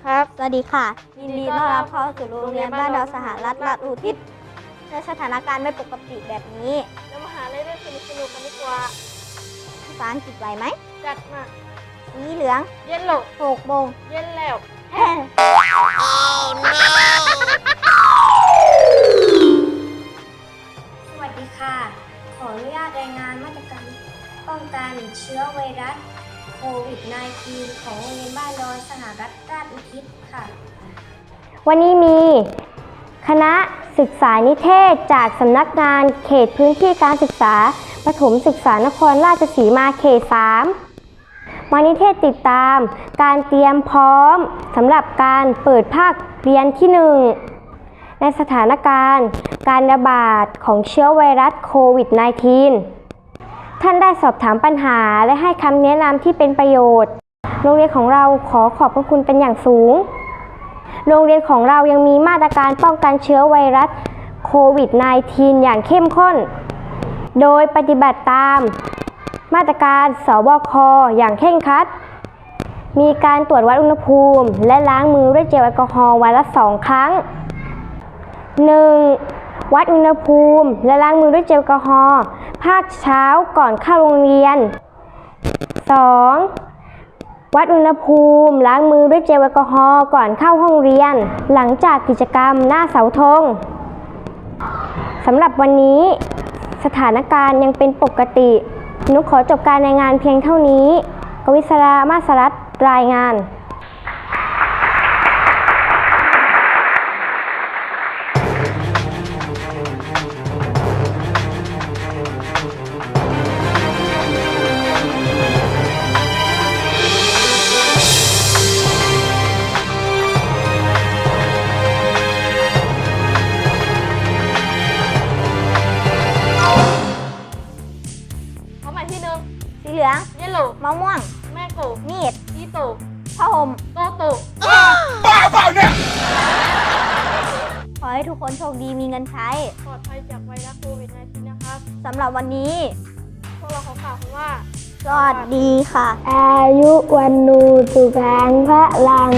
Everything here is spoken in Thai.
วัสดีครับ สวัสดีค่ะ ยินดีต้อนรับเข้าสู่โรงเรียนบ้านดาวสหรัฐรัฐอุทิศในสถานการณ์ไม่ปกติแบบนี้เรามาหาเล่นเล่นสนุกสนุกกันดีกว่าภาษาอังกฤษไหวไหม จัดมา สีเหลือง เย็นโหลหกโมงเย็นแล้วแฮ่สวัสดีค่ะ ขออนุญาตรายงานมาตรการป้องกันเชื้อไวรัส โควิด -19 ของโรงเรียนบ้านดอยสหรัฐราชอุทิศค่ะ วันนี้มีคณะศึกษานิเทศจากสำนักงานเขตพื้นที่การศึกษาประถมศึกษานครราชสีมาเขต 3 มานิเทศติดตาม การเตรียมพร้อมสำหรับการเปิดภาคเรียนที่ 1 ในสถานการณ์การระบาดของเชื้อไวรัสโควิด -19 ท่านได้สอบถามปัญหาและให้คำแนะนำที่เป็นประโยชน์ โรงเรียนของเราขอขอบพระคุณเป็นอย่างสูง โรงเรียนของเรายังมีมาตรการป้องกันเชื้อไวรัสโควิด -19 อย่างเข้มข้น โดยปฏิบัติตาม มาตรการสบคอย่างเคร่งครัด มีการตรวจวัดอุณหภูมิ และล้างมือด้วยเจลแอลกอฮอล์วันละสองครั้ง 1. วัดอุณหภูมิ และล้างมือด้วยเจลแอลกอฮอล์ภาคเช้าก่อนเข้าโรงเรียน 2. วัดอุณหภูมิ ล้างมือด้วยเจลแอลกอฮอล์ก่อนเข้าห้องเรียน หลังจากกิจกรรมหน้าเสาธงสำหรับวันนี้ สถานการณ์ยังเป็นปกติหนุขอจบการรายงานเพียงเท่านี้ กวิศรามาสรัตรายงาน ลือง เย็นโหลมะม่วง แม่โกมีดอีโตผ้าห่มโตโตขอให้ทุกคนโชคดีมีเงินใช้ปลอดภัยจากไวรัสโควิด -19 นะครับ สำหรับวันนี้ พวกเราขอกล่าวคำว่า สวัสดีค่ะ อายุวันนูสุขังพระลัง